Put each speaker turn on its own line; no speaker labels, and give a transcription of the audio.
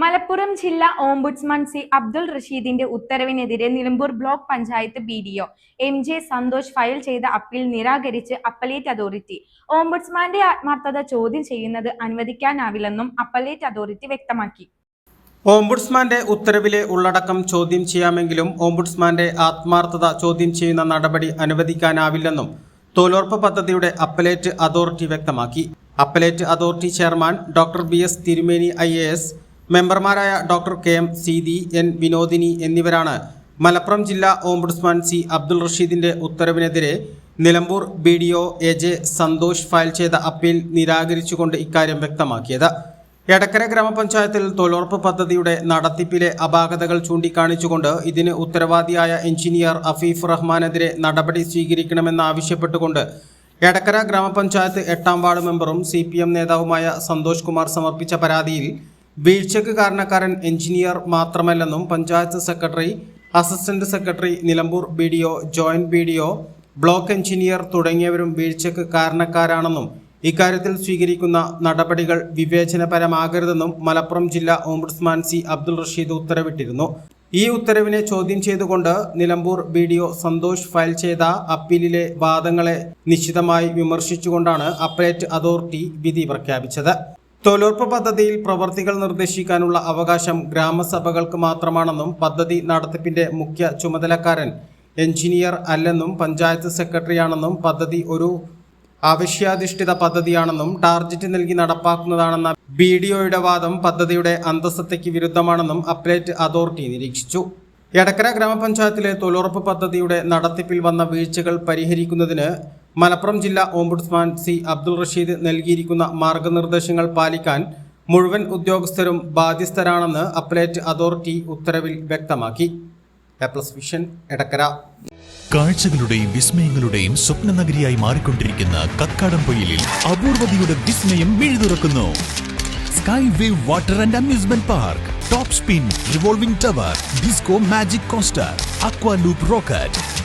മലപ്പുറം ജില്ലാ ombudsman C Abdul റഷീദിന്റെ ഉത്തരവിനെതിരെ Nilambur block panchayat B D O M J Santhosh file ചെയ്ത അപ്പീൽ നിരാകരിച്ച് അപ്പലേറ്റ് അതോറിറ്റി. ഓംബുഡ്സ്മാന്റെ ആത്മാർത്ഥത ചോദ്യം ചെയ്യുന്നത് അനുവദിക്കാനാവില്ലെന്നും അപ്പലേറ്റ് അതോറിറ്റി വ്യക്തമാക്കി.
ഓംബുഡ്സ്മാന്റെ ഉത്തരവിലെ ഉള്ളടക്കം ചോദ്യം ചെയ്യാമെങ്കിലും ഓംബുഡ്സ്മാന്റെ ആത്മാർത്ഥത ചോദ്യം ചെയ്യുന്ന നടപടി അനുവദിക്കാനാവില്ലെന്നും തൊഴിലുറപ്പ് പദ്ധതിയുടെ അപ്പലേറ്റ് അതോറിറ്റി വ്യക്തമാക്കി. Appellate authority chairman doctor B S Thirumeni I A S മെമ്പർമാരായ doctor K M Seethi N Vinodini എന്നിവരാണ് മലപ്പുറം ജില്ലാ ഓംബുഡ്സ്മാൻ സി അബ്ദുൾ റഷീദിന്റെ ഉത്തരവിനെതിരെ Nilambur B D O A J Santhosh file ചെയ്ത അപ്പീൽ നിരാകരിച്ചുകൊണ്ട് ഇക്കാര്യം വ്യക്തമാക്കിയത്. എടക്കര ഗ്രാമപഞ്ചായത്തിൽ തൊഴിലുറപ്പ് പദ്ധതിയുടെ നടത്തിപ്പിലെ അപാകതകൾ ചൂണ്ടിക്കാണിച്ചുകൊണ്ട് ഇതിന് ഉത്തരവാദിയായ എഞ്ചിനീയർ അഫീഫ് റഹ്മാനെതിരെ നടപടി സ്വീകരിക്കണമെന്നാവശ്യപ്പെട്ടുകൊണ്ട് എടക്കര ഗ്രാമപഞ്ചായത്ത് എട്ടാം വാർഡ് മെമ്പറും സി നേതാവുമായ സന്തോഷ് കുമാർ സമർപ്പിച്ച പരാതിയിൽ വീഴ്ചയ്ക്ക് കാരണക്കാരൻ engineer മാത്രമല്ലെന്നും panchayat secretary assistant secretary Nilambur B D O joint B D O block engineer തുടങ്ങിയവരും വീഴ്ചയ്ക്ക് കാരണക്കാരാണെന്നും ഇക്കാര്യത്തിൽ സ്വീകരിക്കുന്ന നടപടികൾ വിവേചനപരമാകരുതെന്നും മലപ്പുറം ജില്ലാ ഓംബുഡ്സ്മാൻ സി അബ്ദുൾ റഷീദ് ഉത്തരവിട്ടിരുന്നു. ഈ ഉത്തരവിനെ ചോദ്യം ചെയ്തുകൊണ്ട് Nilambur B D O Santhosh file ചെയ്ത അപ്പീലിലെ വാദങ്ങളെ നിശ്ചിതമായി വിമർശിച്ചുകൊണ്ടാണ് അപ്പലേറ്റ് അതോറിറ്റി വിധി പ്രഖ്യാപിച്ചത്. തൊഴിലുറപ്പ് പദ്ധതിയിൽ പ്രവർത്തികൾ നിർദ്ദേശിക്കാനുള്ള അവകാശം ഗ്രാമസഭകൾക്ക് മാത്രമാണെന്നും പദ്ധതി നടത്തിപ്പിന്റെ മുഖ്യ ചുമതലക്കാരൻ എഞ്ചിനീയർ അല്ലെന്നും പഞ്ചായത്ത് സെക്രട്ടറിയാണെന്നും പദ്ധതി ഒരു ആവശ്യാധിഷ്ഠിത പദ്ധതിയാണെന്നും ടാർജറ്റ് നൽകി നടപ്പാക്കുന്നതാണെന്ന ബി ഡി ഒയുടെ വാദം പദ്ധതിയുടെ അന്തസ്സത്തയ്ക്ക് വിരുദ്ധമാണെന്നും അപ്ലേറ്റ് അതോറിറ്റി നിരീക്ഷിച്ചു. എടക്കര ഗ്രാമപഞ്ചായത്തിലെ തൊഴിലുറപ്പ് പദ്ധതിയുടെ നടത്തിപ്പിൽ വന്ന വീഴ്ചകൾ പരിഹരിക്കുന്നതിന് മലപ്പുറം ജില്ലാ ഓംബുഡ്സ്മാൻ സി അബ്ദുൾ റഷീദ് നൽകിയിരിക്കുന്ന മാർഗനിർദ്ദേശങ്ങൾ പാലിക്കാൻ മുഴുവൻ ഉദ്യോഗസ്ഥരും ബാധ്യസ്ഥരാണെന്ന് അപ്പലേറ്റ് അതോറിറ്റി ഉത്തരവിൽ വ്യക്തമാക്കി. വിഷൻ എടക്കര.
കാഴ്ചകളുടെയും വിസ്മയങ്ങളുടെയും സ്വപ്ന നഗരിയായി മാറിക്കൊണ്ടിരിക്കുന്ന കക്കാടം പൊയിലിൽ അപൂർവതയുടെ വിസ്മയം മിഴുതുറക്കുന്നു sky wave water and amusement park top spin revolving tower disco magic coaster aqua loop rocket